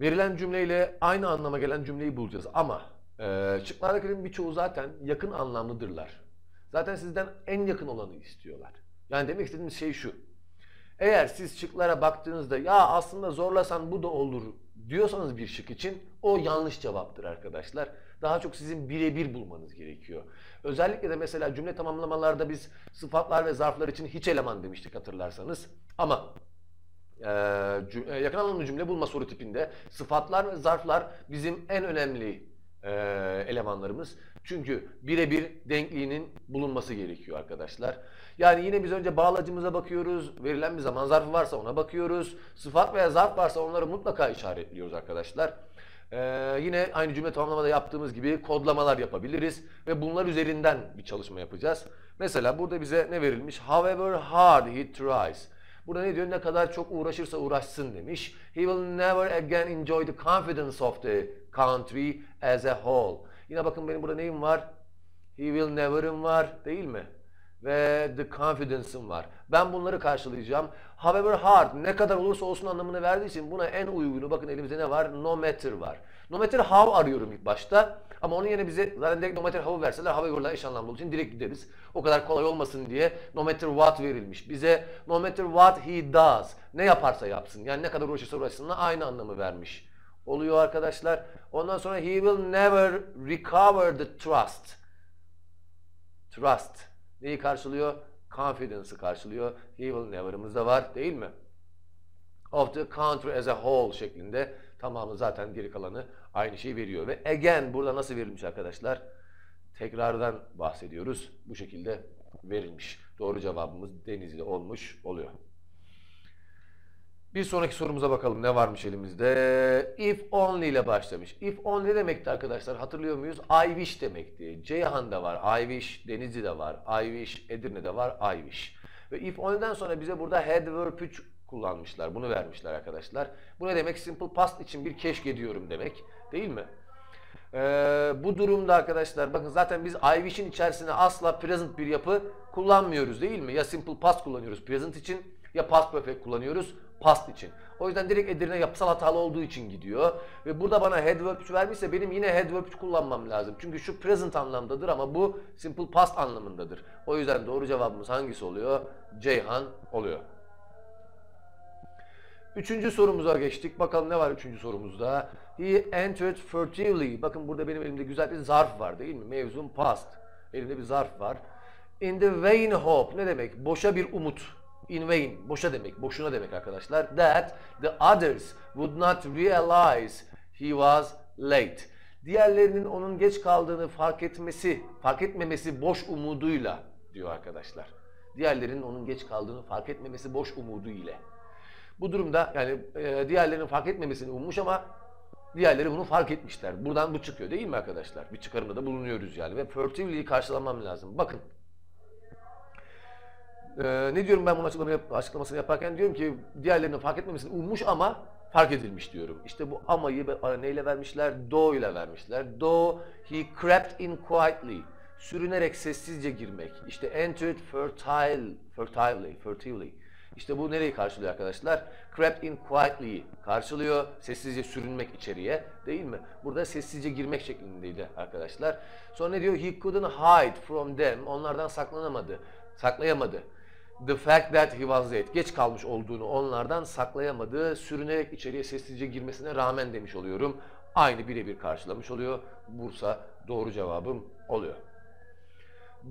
Verilen cümleyle aynı anlama gelen cümleyi bulacağız ama e, şıklardakilerin birçoğu zaten yakın anlamlıdırlar. Zaten sizden en yakın olanı istiyorlar. Yani demek istediğimiz şey şu. Eğer siz şıklara baktığınızda ya aslında zorlasan bu da olur diyorsanız bir şık için o yanlış cevaptır arkadaşlar. Daha çok sizin birebir bulmanız gerekiyor. Özellikle de mesela cümle tamamlamalarda biz sıfatlar ve zarflar için hiç eleman demiştik hatırlarsanız. Ama yakın anlamlı cümle bulma soru tipinde sıfatlar ve zarflar bizim en önemli elemanlarımız. Çünkü birebir denkliğinin bulunması gerekiyor arkadaşlar. Yani yine biz önce bağlacımıza bakıyoruz. Verilen bir zaman zarfı varsa ona bakıyoruz. Sıfat veya zarf varsa onları mutlaka işaretliyoruz arkadaşlar. Ee, yine aynı cümle tamamlamada yaptığımız gibi kodlamalar yapabiliriz. Ve bunlar üzerinden bir çalışma yapacağız. Mesela burada bize ne verilmiş? However hard he tries. Burada ne diyor? Ne kadar çok uğraşırsa uğraşsın demiş. He will never again enjoy the confidence of the country as a whole. Yine bakın benim burada neyim var? He will never'ım var değil mi? Ve the confidence'ım var. Ben bunları karşılayacağım. However hard, ne kadar olursa olsun anlamını verdiği için buna en uygunu bakın elimizde ne var? No matter var. No matter how arıyorum ilk başta. Ama onun yerine bize zaten direkt no matter how verseler however'la eş anlamlı olduğu için direkt gideriz. O kadar kolay olmasın diye no matter what verilmiş. Bize no matter what he does. Ne yaparsa yapsın. Yani ne kadar uğraşırsa uğraşsınla aynı anlamı vermiş. Oluyor arkadaşlar. Ondan sonra he will never recover the trust. Trust. Neyi karşılıyor? Confidence'ı karşılıyor. He will never'ımız da var değil mi? Of the country as a whole şeklinde tamamı zaten geri kalanı aynı şeyi veriyor. Ve again burada nasıl verilmiş arkadaşlar? Tekrardan bahsediyoruz. Bu şekilde verilmiş. Doğru cevabımız Denizli olmuş oluyor. Bir sonraki sorumuza bakalım ne varmış elimizde. If only ile başlamış. If only demekti arkadaşlar hatırlıyor muyuz? I wish demekti. Ceyhan'da var, I wish, Denizli'de var, I wish, Edirne'de var, I wish. Ve if only'den sonra bize burada had verb 3 kullanmışlar. Bunu vermişler arkadaşlar. Bu ne demek? Simple past için bir keşke diyorum demek. Değil mi? Ee, bu durumda arkadaşlar bakın zaten biz I wish'in içerisine asla present bir yapı kullanmıyoruz değil mi? Ya simple past kullanıyoruz present için ya past perfect kullanıyoruz past için. O yüzden direkt Edirne yapısal hatalı olduğu için gidiyor. Ve burada bana head verb 3 vermişse benim yine head verb 3 kullanmam lazım. Çünkü şu present anlamdadır ama bu simple past anlamındadır. O yüzden doğru cevabımız hangisi oluyor? Ceyhan oluyor. Üçüncü sorumuza geçtik. Bakalım ne var üçüncü sorumuzda? He entered furtively. Bakın burada benim elimde güzel bir zarf var değil mi? Mevzum past. Elimde bir zarf var. In the vain hope. Ne demek? Boşa bir umut in vain, boşa demek, boşuna demek arkadaşlar. That the others would not realize he was late. Diğerlerinin onun geç kaldığını fark etmesi, fark etmemesi boş umuduyla diyor arkadaşlar. Diğerlerinin onun geç kaldığını fark etmemesi boş umudu ile. Bu durumda yani e, diğerlerinin fark etmemesini ummuş ama diğerleri bunu fark etmişler. Buradan bu çıkıyor değil mi arkadaşlar? Bir çıkarımda da bulunuyoruz yani ve furtively'yi karşılamam lazım. Bakın ee, ne diyorum ben bunun açıklama yap açıklamasını yaparken diyorum ki diğerlerinin fark etmemesini ummuş ama fark edilmiş diyorum. İşte bu amayı neyle vermişler? Do ile vermişler. Do he crept in quietly. Sürünerek sessizce girmek. İşte entered fertile, fertilely, fertilely. İşte bu nereyi karşılıyor arkadaşlar? Crept in quietly karşılıyor. Sessizce sürünmek içeriye değil mi? Burada sessizce girmek şeklindeydi arkadaşlar. Sonra ne diyor? He couldn't hide from them. Onlardan saklanamadı. Saklayamadı the fact that he was late, geç kalmış olduğunu onlardan saklayamadığı, sürünerek içeriye sessizce girmesine rağmen demiş oluyorum. Aynı birebir karşılamış oluyor. Bursa doğru cevabım oluyor.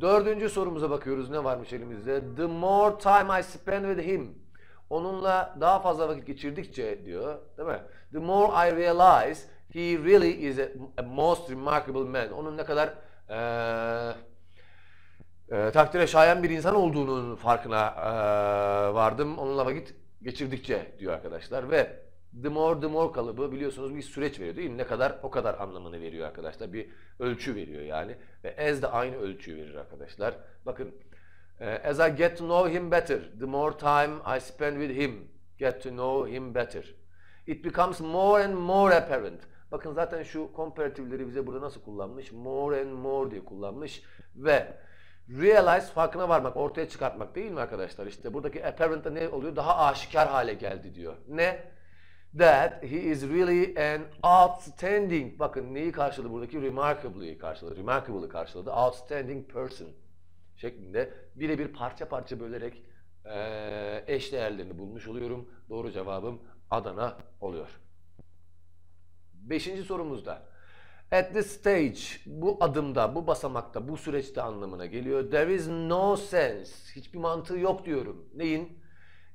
Dördüncü sorumuza bakıyoruz. Ne varmış elimizde? The more time I spend with him. Onunla daha fazla vakit geçirdikçe diyor. Değil mi? The more I realize he really is a, a most remarkable man. Onun ne kadar ee, e, takdire şayan bir insan olduğunun farkına e, vardım. Onunla vakit geçirdikçe diyor arkadaşlar ve the more the more kalıbı biliyorsunuz bir süreç veriyor değil mi? Ne kadar o kadar anlamını veriyor arkadaşlar. Bir ölçü veriyor yani. Ve as de aynı ölçüyü verir arkadaşlar. Bakın as I get to know him better, the more time I spend with him, get to know him better. It becomes more and more apparent. Bakın zaten şu comparatifleri bize burada nasıl kullanmış? More and more diye kullanmış ve Realize farkına varmak, ortaya çıkartmak değil mi arkadaşlar? İşte buradaki apparent'ta ne oluyor? Daha aşikar hale geldi diyor. Ne? that he is really an outstanding, bakın neyi karşıladı buradaki? Remarkably'yi karşıladı. Remarkable'ı karşıladı. Outstanding person şeklinde birebir parça parça bölerek eee eş değerlerini bulmuş oluyorum. Doğru cevabım Adana oluyor. Beşinci sorumuzda. At this stage, bu adımda, bu basamakta, bu süreçte anlamına geliyor. There is no sense, hiçbir mantığı yok diyorum. Neyin?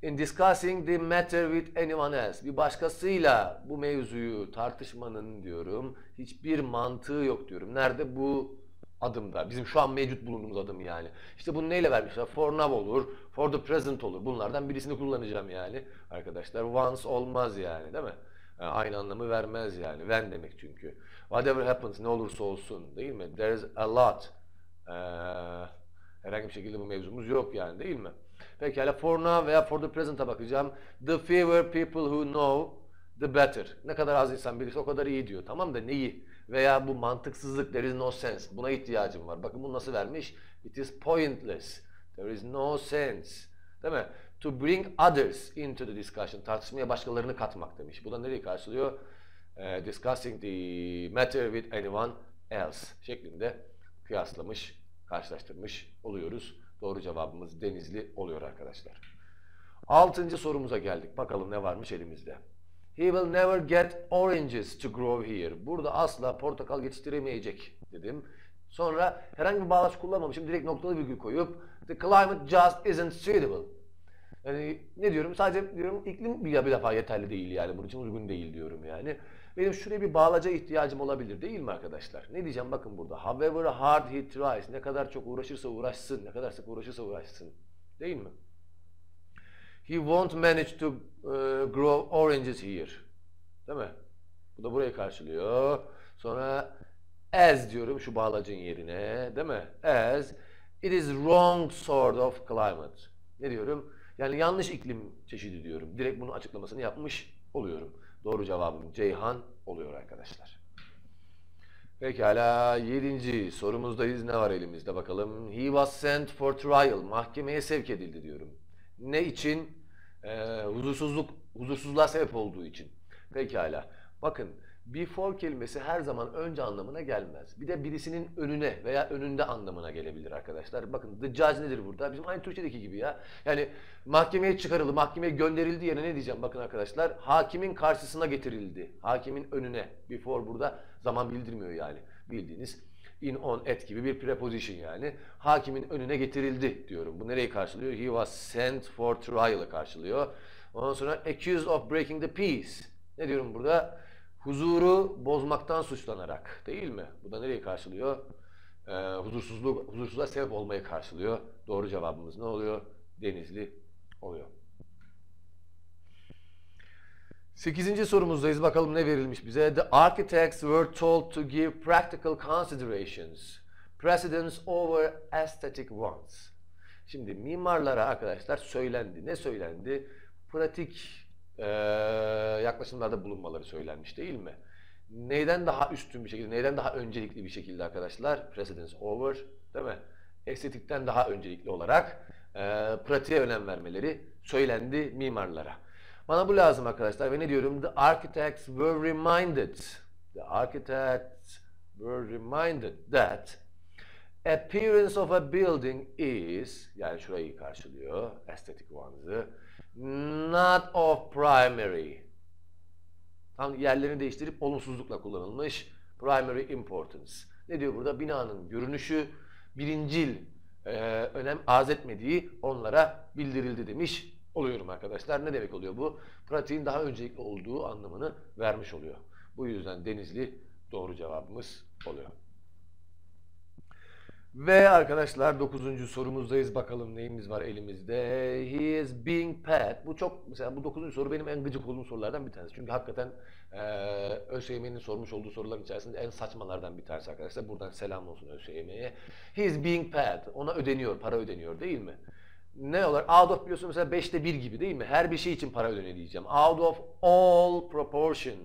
In discussing the matter with anyone else. Bir başkasıyla bu mevzuyu tartışmanın diyorum, hiçbir mantığı yok diyorum. Nerede? Bu adımda. Bizim şu an mevcut bulunduğumuz adım yani. İşte bunu neyle vermişler? For now olur, for the present olur. Bunlardan birisini kullanacağım yani. Arkadaşlar once olmaz yani değil mi? Yani aynı anlamı vermez yani. When demek çünkü. Whatever happens ne olursa olsun değil mi? There is a lot. Ee, herhangi bir şekilde bu mevzumuz yok yani değil mi? Pekala for now veya for the present'a bakacağım. The fewer people who know the better. Ne kadar az insan bilirse o kadar iyi diyor. Tamam da neyi? Veya bu mantıksızlık there is no sense. Buna ihtiyacım var. Bakın bunu nasıl vermiş? It is pointless. There is no sense. Değil mi? To bring others into the discussion. Tartışmaya başkalarını katmak demiş. Bu da nereyi karşılıyor? Ee, discussing the matter with anyone else şeklinde kıyaslamış, karşılaştırmış oluyoruz. Doğru cevabımız Denizli oluyor arkadaşlar. Altıncı sorumuza geldik. Bakalım ne varmış elimizde. He will never get oranges to grow here. Burada asla portakal yetiştiremeyecek dedim. Sonra herhangi bir bağlaç kullanmamışım. Direkt noktalı virgül koyup the climate just isn't suitable. Yani ne diyorum? Sadece diyorum iklim bir, bir defa yeterli değil yani. Bunun için uygun değil diyorum yani. Benim şuraya bir bağlaca ihtiyacım olabilir değil mi arkadaşlar? Ne diyeceğim bakın burada. However hard he tries. Ne kadar çok uğraşırsa uğraşsın. Ne kadar sık uğraşırsa uğraşsın. Değil mi? He won't manage to uh, grow oranges here. Değil mi? Bu da burayı karşılıyor. Sonra as diyorum şu bağlacın yerine. Değil mi? As it is wrong sort of climate. Ne diyorum? Yani yanlış iklim çeşidi diyorum. Direkt bunun açıklamasını yapmış oluyorum. Doğru cevabım Ceyhan oluyor arkadaşlar. Pekala yedinci sorumuzdayız. Ne var elimizde bakalım. He was sent for trial. Mahkemeye sevk edildi diyorum. Ne için? Ee, huzursuzluk, huzursuzluğa sebep olduğu için. Pekala. Bakın before kelimesi her zaman önce anlamına gelmez. Bir de birisinin önüne veya önünde anlamına gelebilir arkadaşlar. Bakın the judge nedir burada? Bizim aynı Türkçedeki gibi ya. Yani mahkemeye çıkarıldı, mahkemeye gönderildi yerine ne diyeceğim bakın arkadaşlar. Hakimin karşısına getirildi. Hakimin önüne. Before burada zaman bildirmiyor yani. Bildiğiniz in, on, at gibi bir preposition yani. Hakimin önüne getirildi diyorum. Bu nereyi karşılıyor? He was sent for trial'ı karşılıyor. Ondan sonra accused of breaking the peace. Ne diyorum burada? Huzuru bozmaktan suçlanarak değil mi? Bu da nereyi karşılıyor? Ee, huzursuzluk, huzursuzluğa sebep olmayı karşılıyor. Doğru cevabımız ne oluyor? Denizli oluyor. Sekizinci sorumuzdayız. Bakalım ne verilmiş bize? The architects were told to give practical considerations, precedence over aesthetic ones. Şimdi mimarlara arkadaşlar söylendi. Ne söylendi? Pratik e, yaklaşımlarda bulunmaları söylenmiş değil mi? Neyden daha üstün bir şekilde, neyden daha öncelikli bir şekilde arkadaşlar? Precedence over, değil mi? Estetikten daha öncelikli olarak e, pratiğe önem vermeleri söylendi mimarlara. Bana bu lazım arkadaşlar ve ne diyorum? The architects were reminded, the architects were reminded that appearance of a building is, yani şurayı karşılıyor, aesthetic ones'ı, not primary. Tam yerlerini değiştirip olumsuzlukla kullanılmış. Primary importance. Ne diyor burada? Binanın görünüşü birincil e, önem arz etmediği onlara bildirildi demiş oluyorum arkadaşlar. Ne demek oluyor bu? Pratiğin daha öncelikli olduğu anlamını vermiş oluyor. Bu yüzden Denizli doğru cevabımız oluyor. Ve arkadaşlar 9. sorumuzdayız. Bakalım neyimiz var elimizde. He is being paid. Bu çok mesela bu 9. soru benim en gıcık olduğum sorulardan bir tanesi. Çünkü hakikaten e, sormuş olduğu soruların içerisinde en saçmalardan bir tanesi arkadaşlar. Buradan selam olsun ÖSYM'ye. He is being paid. Ona ödeniyor, para ödeniyor değil mi? Ne olur? Out of biliyorsun mesela 5'te 1 gibi değil mi? Her bir şey için para ödeniyor diyeceğim. Out of all proportion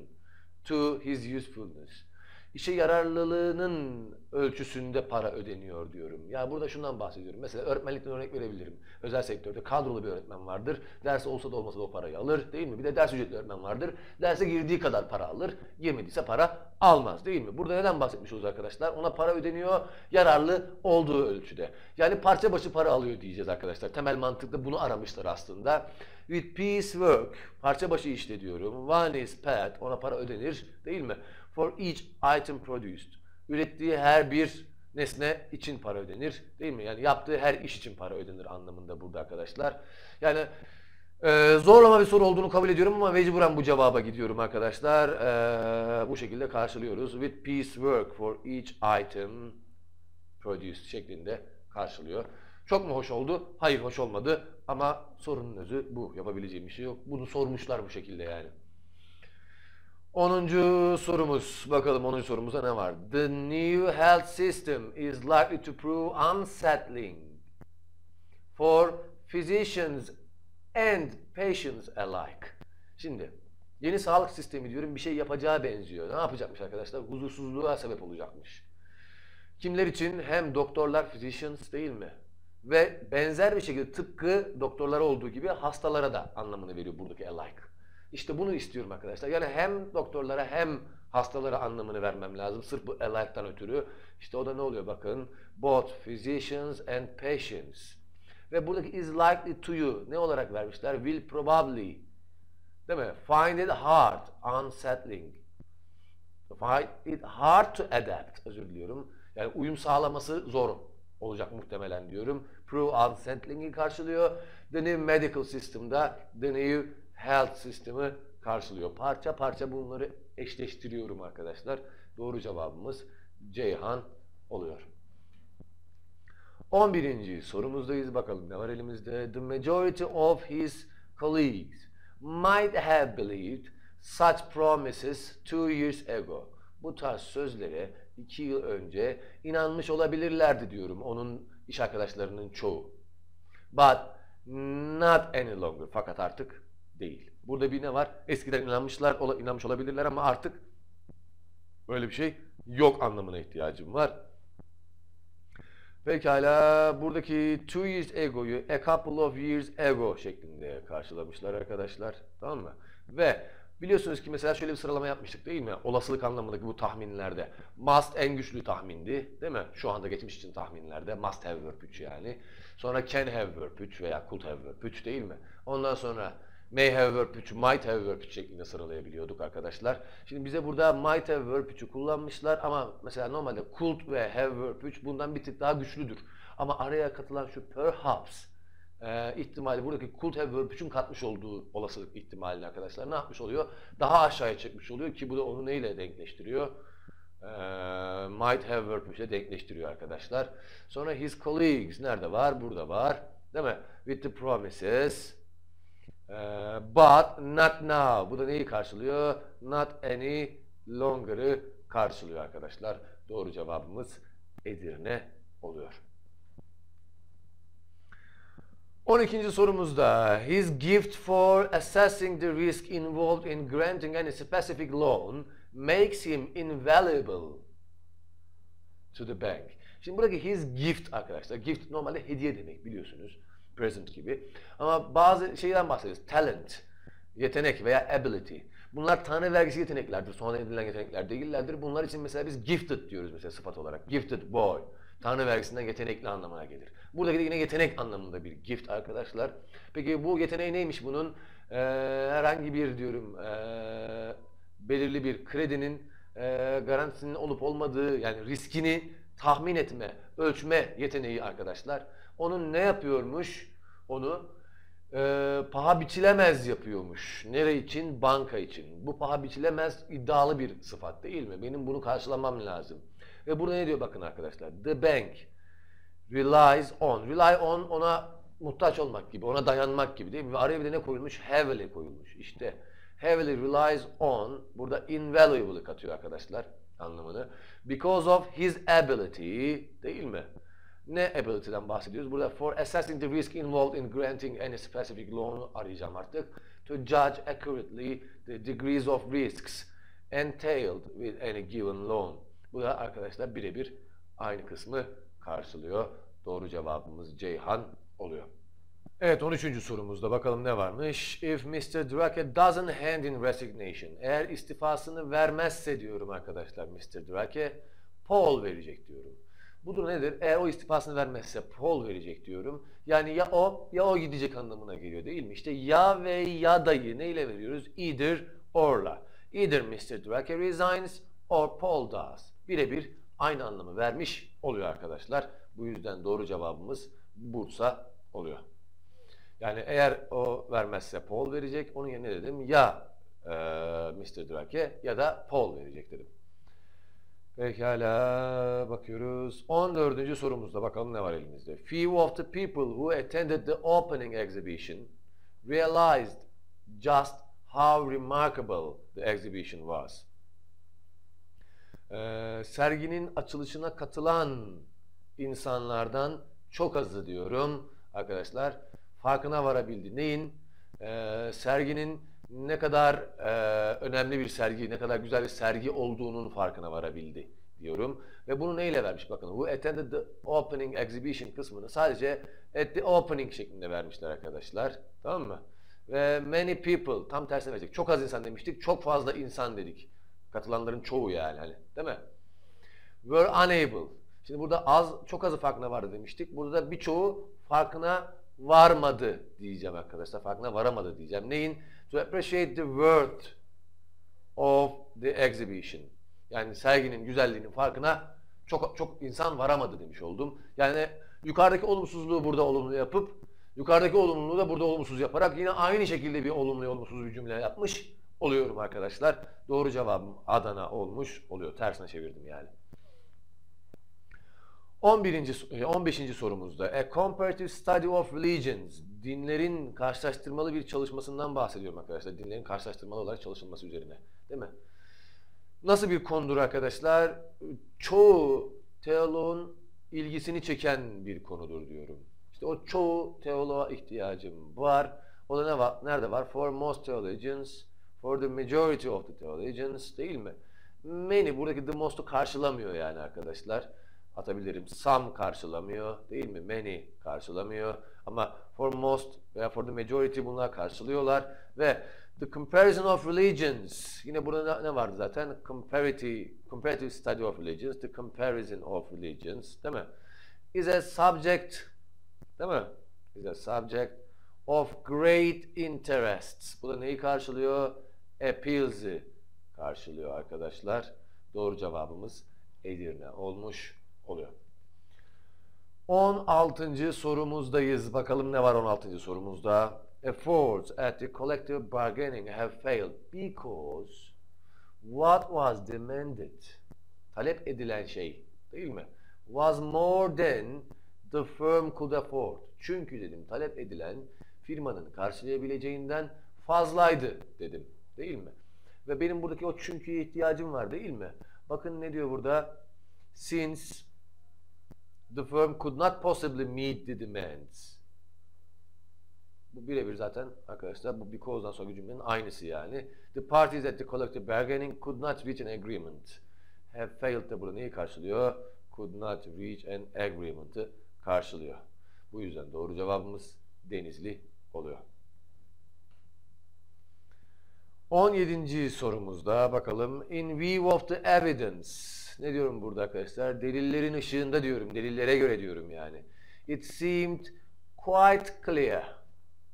to his usefulness. İşe yararlılığının ölçüsünde para ödeniyor diyorum. Ya burada şundan bahsediyorum. Mesela öğretmenlikten örnek verebilirim. Özel sektörde kadrolu bir öğretmen vardır. Dersi olsa da olmasa da o parayı alır değil mi? Bir de ders ücretli öğretmen vardır. Derse girdiği kadar para alır. Girmediyse para almaz değil mi? Burada neden bahsetmiş oluruz arkadaşlar? Ona para ödeniyor yararlı olduğu ölçüde. Yani parça başı para alıyor diyeceğiz arkadaşlar. Temel mantıkla bunu aramışlar aslında. With piece work, parça başı işte diyorum. One is paid, ona para ödenir değil mi? For each item produced. Ürettiği her bir nesne için para ödenir değil mi? Yani yaptığı her iş için para ödenir anlamında burada arkadaşlar. Yani e, zorlama bir soru olduğunu kabul ediyorum ama mecburen bu cevaba gidiyorum arkadaşlar. E, bu şekilde karşılıyoruz. With piece work for each item produced şeklinde karşılıyor. Çok mu hoş oldu? Hayır hoş olmadı ama sorunun özü bu. Yapabileceğim bir şey yok. Bunu sormuşlar bu şekilde yani. 10. sorumuz. Bakalım 10. sorumuza ne var? The new health system is likely to prove unsettling for physicians and patients alike. Şimdi yeni sağlık sistemi diyorum bir şey yapacağı benziyor. Ne yapacakmış arkadaşlar? Huzursuzluğa sebep olacakmış. Kimler için? Hem doktorlar, physicians değil mi? Ve benzer bir şekilde tıpkı doktorlara olduğu gibi hastalara da anlamını veriyor buradaki alike. İşte bunu istiyorum arkadaşlar. Yani hem doktorlara hem hastalara anlamını vermem lazım. Sırf bu alike'tan ötürü. İşte o da ne oluyor bakın. Both physicians and patients. Ve buradaki is likely to you ne olarak vermişler? Will probably. Değil mi? Find it hard, unsettling. Find it hard to adapt. Özür diliyorum. Yani uyum sağlaması zor olacak muhtemelen diyorum. Prove unsettling'i karşılıyor. The new medical system'da the new health sistemi karşılıyor. Parça parça bunları eşleştiriyorum arkadaşlar. Doğru cevabımız Ceyhan oluyor. 11. sorumuzdayız. Bakalım ne var elimizde? The majority of his colleagues might have believed such promises two years ago. Bu tarz sözlere iki yıl önce inanmış olabilirlerdi diyorum onun iş arkadaşlarının çoğu. But not any longer. Fakat artık değil. Burada bir ne var? Eskiden inanmışlar, inanmış olabilirler ama artık böyle bir şey yok anlamına ihtiyacım var. Pekala buradaki two years ago'yu a couple of years ago şeklinde karşılamışlar arkadaşlar. Tamam mı? Ve biliyorsunuz ki mesela şöyle bir sıralama yapmıştık değil mi? Olasılık anlamındaki bu tahminlerde. Must en güçlü tahmindi değil mi? Şu anda geçmiş için tahminlerde. Must have verb 3 yani. Sonra can have verb 3 veya could have verb 3 değil mi? Ondan sonra may have verb 3, might have verb 3 şeklinde sıralayabiliyorduk arkadaşlar. Şimdi bize burada might have verb 3'ü kullanmışlar ama mesela normalde could ve have verb 3 bundan bir tık daha güçlüdür. Ama araya katılan şu perhaps e, ihtimali buradaki could have verb 3'ün katmış olduğu olasılık ihtimalini arkadaşlar ne yapmış oluyor? Daha aşağıya çekmiş oluyor ki bu da onu neyle denkleştiriyor? E, might have verb 3 ile denkleştiriyor arkadaşlar. Sonra his colleagues nerede var? Burada var. Değil mi? With the promises ee, but not now. Bu da neyi karşılıyor? Not any longer'ı karşılıyor arkadaşlar. Doğru cevabımız Edirne oluyor. 12. sorumuzda His gift for assessing the risk involved in granting any specific loan makes him invaluable to the bank. Şimdi buradaki his gift arkadaşlar. Gift normalde hediye demek biliyorsunuz present gibi. Ama bazı şeyden bahsediyoruz. Talent, yetenek veya ability. Bunlar tanrı vergisi yeteneklerdir. Sonra edilen yetenekler değillerdir. Bunlar için mesela biz gifted diyoruz mesela sıfat olarak. Gifted boy. Tanrı vergisinden yetenekli anlamına gelir. Buradaki de yine yetenek anlamında bir gift arkadaşlar. Peki bu yeteneği neymiş bunun? Ee, herhangi bir diyorum ee, belirli bir kredinin e, garantisinin olup olmadığı yani riskini tahmin etme, ölçme yeteneği arkadaşlar. Onun ne yapıyormuş? Onu e, paha biçilemez yapıyormuş. Nere için? Banka için. Bu paha biçilemez iddialı bir sıfat değil mi? Benim bunu karşılamam lazım. Ve burada ne diyor bakın arkadaşlar. The bank relies on. Rely on ona muhtaç olmak gibi, ona dayanmak gibi değil mi? Ve araya bir de ne koyulmuş? Heavily koyulmuş. İşte heavily relies on burada invaluable katıyor arkadaşlar anlamını. Because of his ability değil mi? Ne ability'den bahsediyoruz? Burada for assessing the risk involved in granting any specific loan arayacağım artık. To judge accurately the degrees of risks entailed with any given loan. Bu da arkadaşlar birebir aynı kısmı karşılıyor. Doğru cevabımız Ceyhan oluyor. Evet 13. sorumuzda bakalım ne varmış. If Mr. Drake doesn't hand in resignation. Eğer istifasını vermezse diyorum arkadaşlar Mr. Drake. Paul verecek diyorum. Bu da nedir? Eğer o istifasını vermezse Paul verecek diyorum. Yani ya o ya o gidecek anlamına geliyor değil mi? İşte ya ve ya dayı neyle veriyoruz? Either or'la. Either Mr. Drake resigns or Paul does. Birebir aynı anlamı vermiş oluyor arkadaşlar. Bu yüzden doğru cevabımız Bursa oluyor. Yani eğer o vermezse Paul verecek. Onun yerine dedim ya e, Mr. Drake ya da Paul verecek dedim. Pekala bakıyoruz. 14. sorumuzda bakalım ne var elimizde. Few of the people who attended the opening exhibition realized just how remarkable the exhibition was. Ee, serginin açılışına katılan insanlardan çok azı diyorum arkadaşlar. Farkına varabildi. Neyin? Ee, serginin ne kadar e, önemli bir sergi, ne kadar güzel bir sergi olduğunun farkına varabildi diyorum. Ve bunu neyle vermiş bakın. Who attended the opening exhibition kısmını sadece at the opening şeklinde vermişler arkadaşlar. Tamam mı? Ve many people tam tersine verecek. Çok az insan demiştik, çok fazla insan dedik. Katılanların çoğu yani hani, değil mi? Were unable. Şimdi burada az, çok azı farkına vardı demiştik. Burada da birçoğu farkına varmadı diyeceğim arkadaşlar. Farkına varamadı diyeceğim. Neyin? To appreciate the worth of the exhibition. Yani serginin güzelliğinin farkına çok çok insan varamadı demiş oldum. Yani yukarıdaki olumsuzluğu burada olumlu yapıp yukarıdaki olumluluğu da burada olumsuz yaparak yine aynı şekilde bir olumlu olumsuz bir cümle yapmış oluyorum arkadaşlar. Doğru cevabım Adana olmuş oluyor. Tersine çevirdim yani. 11. 15. E, sorumuzda A Comparative Study of Religions dinlerin karşılaştırmalı bir çalışmasından bahsediyorum arkadaşlar. Dinlerin karşılaştırmalı olarak çalışılması üzerine. Değil mi? Nasıl bir konudur arkadaşlar? Çoğu teoloğun ilgisini çeken bir konudur diyorum. İşte o çoğu teoloğa ihtiyacım var. O da ne var? Nerede var? For most theologians, for the majority of the theologians değil mi? Many buradaki the most'u karşılamıyor yani arkadaşlar atabilirim. Some karşılamıyor değil mi? Many karşılamıyor. Ama for most veya for the majority bunlar karşılıyorlar. Ve the comparison of religions yine burada ne vardı zaten? Comparative, comparative study of religions, the comparison of religions değil mi? Is a subject değil mi? Is a subject of great interest. Bu da neyi karşılıyor? Appeals'i karşılıyor arkadaşlar. Doğru cevabımız Edirne olmuş oluyor. 16. sorumuzdayız. Bakalım ne var 16. sorumuzda? Efforts at the collective bargaining have failed because what was demanded? Talep edilen şey değil mi? Was more than the firm could afford. Çünkü dedim talep edilen firmanın karşılayabileceğinden fazlaydı dedim. Değil mi? Ve benim buradaki o çünküye ihtiyacım var değil mi? Bakın ne diyor burada? Since The firm could not possibly meet the demands. Bu birebir zaten arkadaşlar bu because'dan sonraki cümlenin aynısı yani. The parties at the collective bargaining could not reach an agreement. Have failed de burada neyi karşılıyor? Could not reach an agreement'ı karşılıyor. Bu yüzden doğru cevabımız Denizli oluyor. 17. sorumuzda bakalım. In view of the evidence ne diyorum burada arkadaşlar? Delillerin ışığında diyorum. Delillere göre diyorum yani. It seemed quite clear.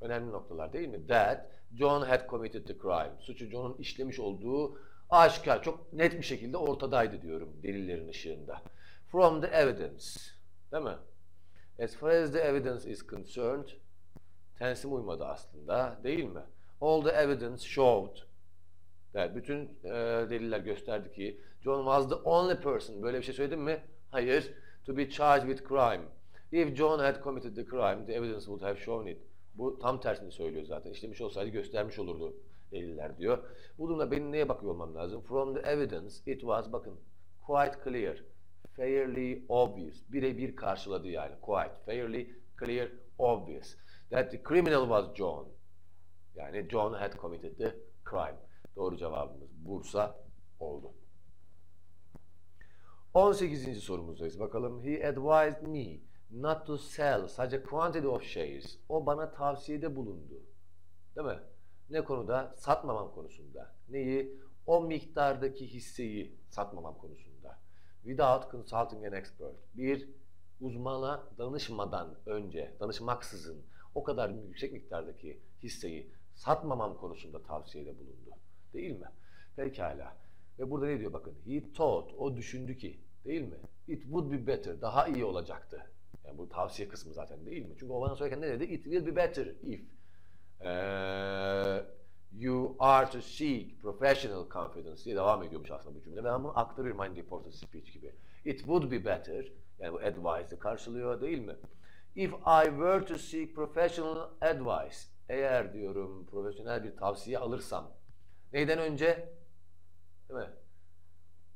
Önemli noktalar değil mi? That John had committed the crime. Suçu John'un işlemiş olduğu aşikar, çok net bir şekilde ortadaydı diyorum delillerin ışığında. From the evidence. Değil mi? As far as the evidence is concerned, tensim uymadı aslında değil mi? All the evidence showed Evet, bütün e, deliller gösterdi ki John was the only person. Böyle bir şey söyledim mi? Hayır. To be charged with crime. If John had committed the crime, the evidence would have shown it. Bu tam tersini söylüyor zaten. İşlemiş olsaydı göstermiş olurdu deliller diyor. Bu durumda benim neye bakıyor olmam lazım? From the evidence, it was, bakın, quite clear, fairly obvious. Birebir karşıladı yani. Quite, fairly, clear, obvious. That the criminal was John. Yani John had committed the crime. Doğru cevabımız Bursa oldu. 18. sorumuzdayız. Bakalım. He advised me not to sell such a quantity of shares. O bana tavsiyede bulundu. Değil mi? Ne konuda? Satmamam konusunda. Neyi? O miktardaki hisseyi satmamam konusunda. Without consulting an expert. Bir uzmana danışmadan önce, danışmaksızın o kadar yüksek miktardaki hisseyi satmamam konusunda tavsiyede bulundu. Değil mi? Pekala. Ve burada ne diyor bakın. He thought, o düşündü ki değil mi? It would be better, daha iyi olacaktı. Yani bu tavsiye kısmı zaten değil mi? Çünkü o bana söylerken ne dedi? It will be better if uh, you are to seek professional confidence diye devam ediyormuş aslında bu cümle. Ben bunu aktarıyorum aynı reported speech gibi. It would be better, yani bu advice'ı karşılıyor değil mi? If I were to seek professional advice, eğer diyorum profesyonel bir tavsiye alırsam, neyden önce? Değil mi?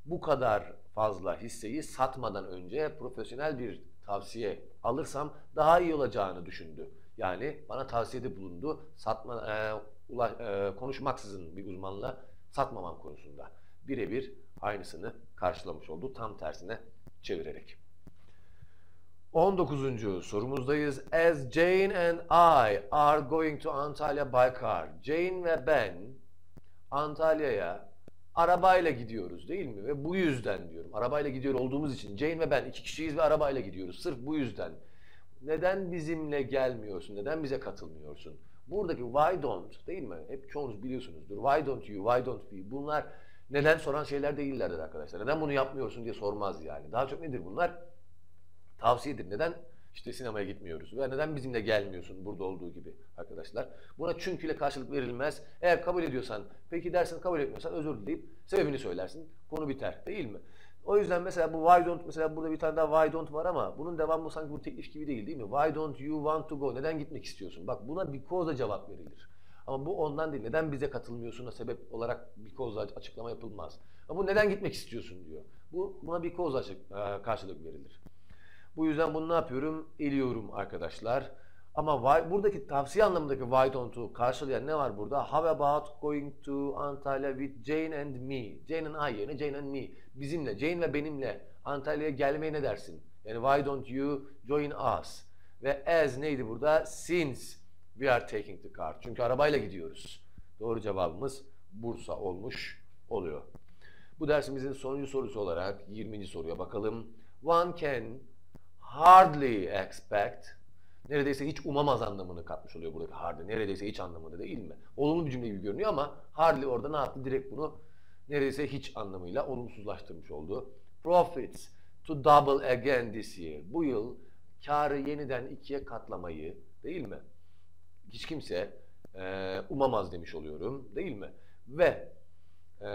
Bu kadar fazla hisseyi satmadan önce profesyonel bir tavsiye alırsam daha iyi olacağını düşündü. Yani bana tavsiyede bulundu. Satma, e, ula, e, konuşmaksızın bir uzmanla satmamam konusunda. Birebir aynısını karşılamış oldu. Tam tersine çevirerek. 19. sorumuzdayız. As Jane and I are going to Antalya by car. Jane ve ben Antalya'ya arabayla gidiyoruz değil mi? Ve bu yüzden diyorum. Arabayla gidiyor olduğumuz için Jane ve ben iki kişiyiz ve arabayla gidiyoruz. Sırf bu yüzden. Neden bizimle gelmiyorsun? Neden bize katılmıyorsun? Buradaki why don't değil mi? Hep çoğunuz biliyorsunuzdur. Why don't you, why don't we? Bunlar neden soran şeyler değillerdir arkadaşlar. Neden bunu yapmıyorsun diye sormaz yani. Daha çok nedir bunlar? Tavsiyedir. Neden işte sinemaya gitmiyoruz ve neden bizimle gelmiyorsun burada olduğu gibi arkadaşlar. Buna çünküyle karşılık verilmez. Eğer kabul ediyorsan, peki dersin kabul etmiyorsan özür dileyip sebebini söylersin. Konu biter değil mi? O yüzden mesela bu why don't mesela burada bir tane daha why don't var ama bunun devamı sanki bu teklif gibi değil değil mi? Why don't you want to go? Neden gitmek istiyorsun? Bak buna because'a cevap verilir. Ama bu ondan değil. Neden bize katılmıyorsun'a sebep olarak because'a açıklama yapılmaz. Ama bu neden gitmek istiyorsun diyor. Bu buna because'a e, karşılık verilir. Bu yüzden bunu ne yapıyorum? Eliyorum arkadaşlar. Ama why, buradaki tavsiye anlamındaki why don't'u karşılayan ne var burada? How about going to Antalya with Jane and me? Jane and I yerine Jane and me. Bizimle, Jane ve benimle Antalya'ya gelmeye ne dersin? Yani why don't you join us? Ve as neydi burada? Since we are taking the car. Çünkü arabayla gidiyoruz. Doğru cevabımız Bursa olmuş oluyor. Bu dersimizin sonuncu sorusu olarak 20. soruya bakalım. One can hardly expect neredeyse hiç umamaz anlamını katmış oluyor buradaki hardly. Neredeyse hiç anlamında değil mi? Olumlu bir cümle gibi görünüyor ama hardly orada ne yaptı? Direkt bunu neredeyse hiç anlamıyla olumsuzlaştırmış oldu. Profits to double again this year. Bu yıl karı yeniden ikiye katlamayı değil mi? Hiç kimse e, umamaz demiş oluyorum değil mi? Ve e,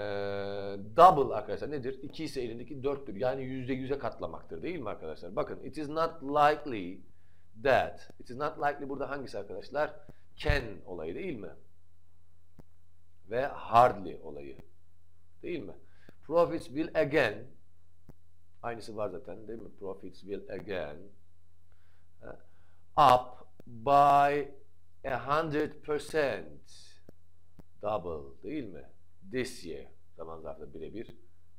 double arkadaşlar nedir? 2 ise elindeki 4'tür. Yani %100'e katlamaktır değil mi arkadaşlar? Bakın it is not likely that. It is not likely burada hangisi arkadaşlar? Can olayı değil mi? Ve hardly olayı. Değil mi? Profits will again aynısı var zaten değil mi? Profits will again up by a hundred percent double değil mi? Year zaman zarfında birebir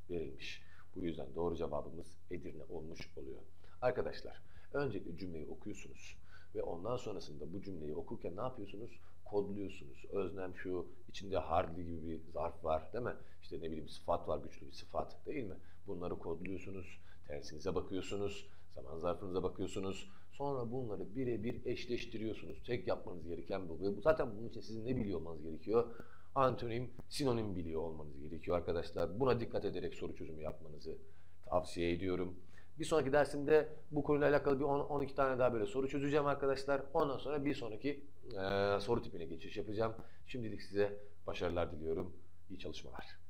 verilmiş. Bu yüzden doğru cevabımız Edirne olmuş oluyor. Arkadaşlar öncelikle cümleyi okuyorsunuz ve ondan sonrasında bu cümleyi okurken ne yapıyorsunuz? Kodluyorsunuz. Öznem şu, içinde hardly gibi bir zarf var değil mi? İşte ne bileyim sıfat var, güçlü bir sıfat değil mi? Bunları kodluyorsunuz, tersinize bakıyorsunuz, zaman zarfınıza bakıyorsunuz. Sonra bunları birebir eşleştiriyorsunuz. Tek yapmanız gereken bu. Ve zaten bunun için sizin ne biliyor olmanız gerekiyor? Antonim, sinonim biliyor olmanız gerekiyor arkadaşlar. Buna dikkat ederek soru çözümü yapmanızı tavsiye ediyorum. Bir sonraki dersimde bu konuyla alakalı bir 10-12 tane daha böyle soru çözeceğim arkadaşlar. Ondan sonra bir sonraki e, soru tipine geçiş yapacağım. Şimdilik size başarılar diliyorum. İyi çalışmalar.